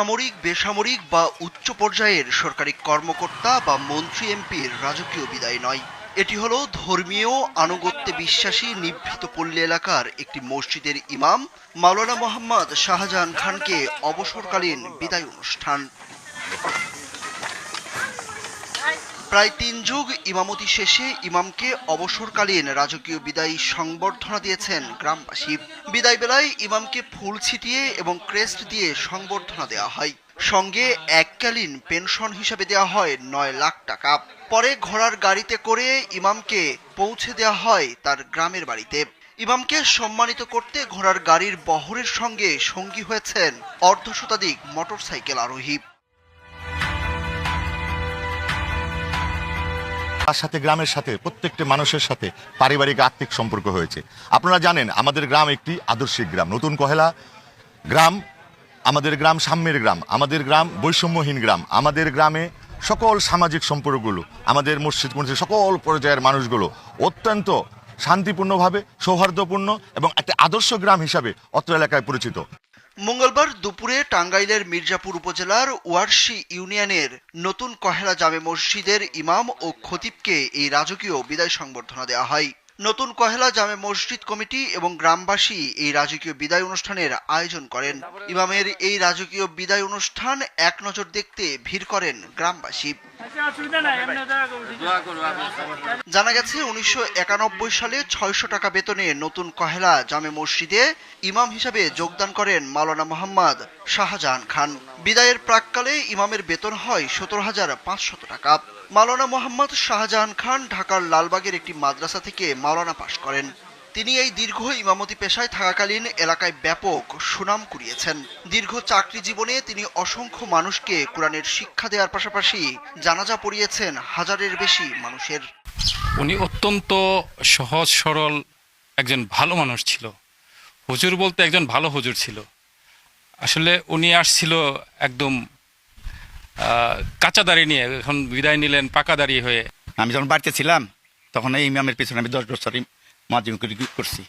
সামরিক, বেসামরিক বা উচ্চ পর্যায়ের সরকারি কর্মকর্তা বা মন্ত্রী এমপির রাজকীয় বিদায় নয়। এটি হলো ধর্মীয়, আনুগত্যে বিশ্বাসী, নিভৃত পল্লী এলাকার একটি মসজিদের ইমাম মাওলানা মোহাম্মদ শাহজাহান খানকে অবসরকালীন বিদায় অনুষ্ঠান। প্রায় তিন যুগ ইমামতি শেষে ইমামকে অবসরকালীন রাজকীয় বিদায়ী সংবর্ধনা দিয়েছেন গ্রামবাসী। বিদায় বেলায় ইমামকে ফুল ছিটিয়ে এবং ক্রেস্ট দিয়ে সংবর্ধনা দেওয়া হয়। সঙ্গে এককালীন পেনশন হিসাবে দেওয়া হয় নয় লাখ টাকা। পরে ঘোড়ার গাড়িতে করে ইমামকে পৌঁছে দেওয়া হয় তার গ্রামের বাড়িতে। ইমামকে সম্মানিত করতে ঘোড়ার গাড়ির বহরের সঙ্গে সঙ্গী হয়েছেন অর্ধশতাধিক মোটরসাইকেল আরোহী। তার সাথে গ্রামের সাথে, প্রত্যেকটি মানুষের সাথে পারিবারিক আর্থিক সম্পর্ক হয়েছে। আপনারা জানেন, আমাদের গ্রাম একটি আদর্শিক গ্রাম, নতুন কহেলা। গ্রাম, আমাদের গ্রাম সাম্যের গ্রাম, আমাদের গ্রাম বৈষম্যহীন গ্রাম, আমাদের গ্রামে সকল সামাজিক সম্পর্কগুলো, আমাদের মসজিদ মসজিদ, সকল পর্যায়ের মানুষগুলো অত্যন্ত শান্তিপূর্ণভাবে, সৌহার্দ্যপূর্ণ এবং একটা আদর্শ গ্রাম হিসাবে অত্র এলাকায় পরিচিত। মঙ্গলবার দুপুরে টাঙ্গাইলের মির্জাপুর উপজেলার ওয়ারশি ইউনিয়নের নতুন কহেলা জামে মসজিদের ইমাম ও খতিবকে এই রাজকীয় বিদায় সংবর্ধনা দেওয়া হয়। নতুন কহেলা জামে মসজিদ কমিটি এবং গ্রামবাসী এই রাজকীয় বিদায় অনুষ্ঠানের আয়োজন করেন। ইমামের এই রাজকীয় বিদায় অনুষ্ঠান এক নজর দেখতে ভিড় করেন গ্রামবাসী। জানা গেছে, উনিশশো একানব্বই সালে ছয়শো টাকা বেতনে নতুন কহেলা জামে মসজিদে ইমাম হিসাবে যোগদান করেন মাওলানা মোহাম্মদ শাহজাহান খান। বিদায়ের প্রাককালে ইমামের বেতন হয় সতেরো হাজার পাঁচশত টাকা। মাওলানা মোহাম্মদ শাহজাহান খান ঢাকার লালবাগের একটি মাদ্রাসা থেকে মাওলানা পাশ করেন। তিনি এই দীর্ঘ ইমামতি পেশায় থাকাকালীন এলাকায় ব্যাপক সুনাম কুড়িয়েছেন। দীর্ঘ চাকরি জীবনে তিনি অসংখ্য মানুষকে কোরআনের শিক্ষা দেওয়ার পাশাপাশি জানাজা পড়িয়েছেন হাজারের বেশি মানুষের। উনি অত্যন্ত সহজ, সরল একজন ভালো মানুষ ছিল। হুজুর বলতে একজন ভালো হুজুর ছিল। আসলে উনি আসছিল একদম কাঁচা দাড়ি নিয়ে এখন বিদায় নিলেন, পাকা দাড়ি হয়ে। আমি যখন বাড়িতে ছিলাম, তখন এই ইমামের পিছনে আমি দশ বছর মাধ্যম করছি।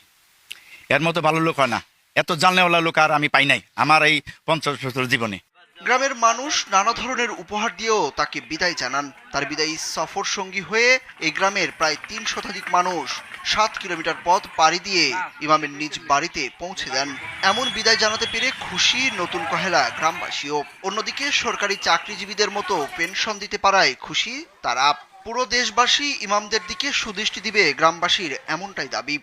এর মতো ভালো লোক হয় না। এত জানলেওয়ালা লোক আর আমি পাই নাই আমার এই পঞ্চাশ বছর জীবনে। গ্রামের মানুষ নানা ধরনের উপহার দিয়েও তাকে বিদায় জানান। তার বিদায়ী সফর সঙ্গী হয়ে এই গ্রামের প্রায় তিন শতাধিক মানুষ সাত কিলোমিটার পথ পাড়ি দিয়ে ইমামের নিজ বাড়িতে পৌঁছে দেন। এমন বিদায় জানাতে পেরে খুশি নতুন কহেলা গ্রামবাসীও। অন্যদিকে সরকারি চাকরিজীবীদের মতো পেনশন দিতে পারায় খুশি তারা। পুরো দেশবাসী ইমামদের দিকে সুদৃষ্টি দিবে গ্রামবাসীর এমনটাই দাবি।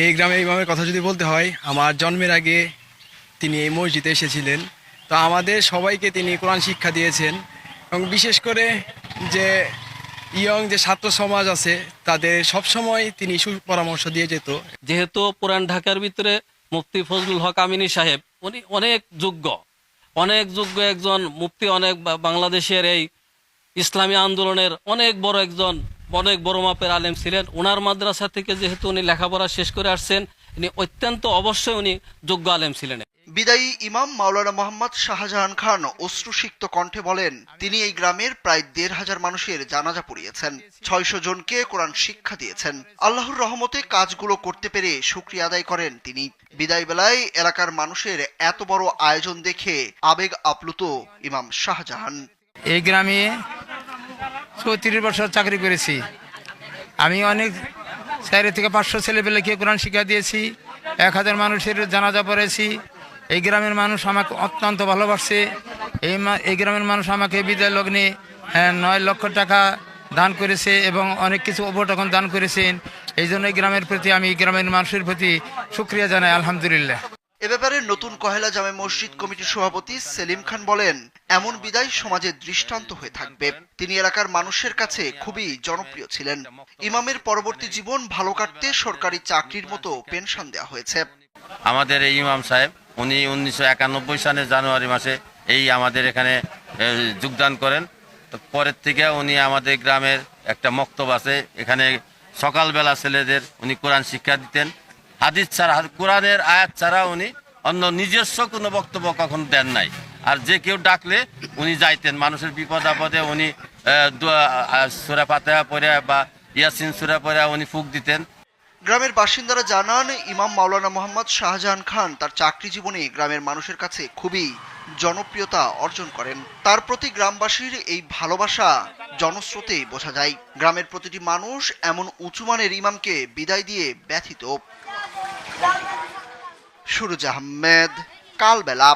এই গ্রামের ইমামের কথা যদি বলতে হয়, আমার জন্মের আগে তিনি এই মসজিদে এসেছিলেন। তো আমাদের সবাইকে তিনি কোরআন শিক্ষা দিয়েছেন এবং বিশেষ করে যে ইয়ং যে ছাত্র সমাজ আছে, তাদের সবসময় তিনি সুপরামর্শ দিয়ে যেত। যেহেতু পুরান ঢাকার ভিতরে মুফতি ফজলুল হক আমিনী সাহেব, উনি অনেক যোগ্য অনেক যোগ্য একজন মুফতি, অনেক বাংলাদেশের এই ইসলামী আন্দোলনের অনেক বড় একজন, অনেক বড় মাপের আলেম ছিলেন। ওনার মাদ্রাসা থেকে যেহেতু উনি লেখাপড়া শেষ করে আসছেন উনি অত্যন্ত অবশ্যই উনি যোগ্য আলেম ছিলেন। বিদায়ী ইমাম মাওলানা মোহাম্মদ শাহজাহান খান অশ্রুসিক্ত কণ্ঠে বলেন, তিনি এই গ্রামের প্রায় দেড় হাজার মানুষের জানাজা পড়িয়েছেন। ছয়শো জনকে কোরআন শিক্ষা দিয়েছেন। আল্লাহর রহমতে কাজগুলো করতে পেরে সুক্রিয়া আদায় করেন তিনি। বিদায় বেলায় এলাকার মানুষের এত বড় আয়োজন দেখে আবেগ আপ্লুত ইমাম শাহজাহান। এই গ্রামে চৌত্রিশ বছর চাকরি করেছি। আমি অনেক চারি থেকে পাঁচশো ছেলেপেলেকে কোরআন শিক্ষা দিয়েছি, এক হাজার মানুষের জানাজা পড়েছি। এই গ্রামের মানুষ আমাকে অত্যন্ত ভালোবাসছে এই এই গ্রামের মানুষ আমাকে বিদায় লগ্নে হ্যাঁ, নয় লক্ষ টাকা দান করেছে এবং অনেক কিছু উপটকন দান করেছেন। এই জন্য এই গ্রামের প্রতি আমি এই গ্রামের মানুষের প্রতি সুক্রিয়া জানাই আলহামদুলিল্লাহ। এ ব্যাপারে নতুন কহেলা জামে মসজিদ কমিটির সভাপতি সেলিম খান বলেন এমন বিদায় সমাজে দৃষ্টান্ত হয়ে থাকবে। তিনি এলাকার মানুষের কাছে খুবই জনপ্রিয় ছিলেন। ইমামের পরবর্তী জীবন ভালো কাটতে সরকারি চাকরির মতো পেনশন দেওয়া হয়েছে। আমাদের এই ইমাম সাহেব উনি উনিশশো একানব্বই সালের জানুয়ারি মাসে এই আমাদের এখানে যোগদান করেন। পরের থেকে উনি আমাদের গ্রামের একটা মক্তব আছে। এখানে সকালবেলা ছেলেদের উনি কোরআন শিক্ষা দিতেন। হাদিস ছাড়া কোরআনের আয়াত ছাড়া উনি অন্য নিজস্ব কোনো বক্তব্য কখনো দেন নাই। আর যে কেউ ডাকলে উনি যাইতেন। মানুষের বিপদ আপদে উনি সুরা পাতেহা পড়ে বা ইয়াসিন সুরা পড়ে উনি ফুক দিতেন। গ্রামের বাসিন্দারা জানান, ইমাম মাওলানা মোহাম্মদ শাহজাহান খান তার চাকরি জীবনে গ্রামের মানুষের কাছে খুবই জনপ্রিয়তা অর্জন করেন। তার প্রতি গ্রামবাসীর এই ভালোবাসা জনস্রোতে বোঝা যায়। গ্রামের প্রতিটি মানুষ এমন উঁচুমানের ইমামকে বিদায় দিয়ে ব্যথিত। সুরজ আহমেদ, কালবেলা।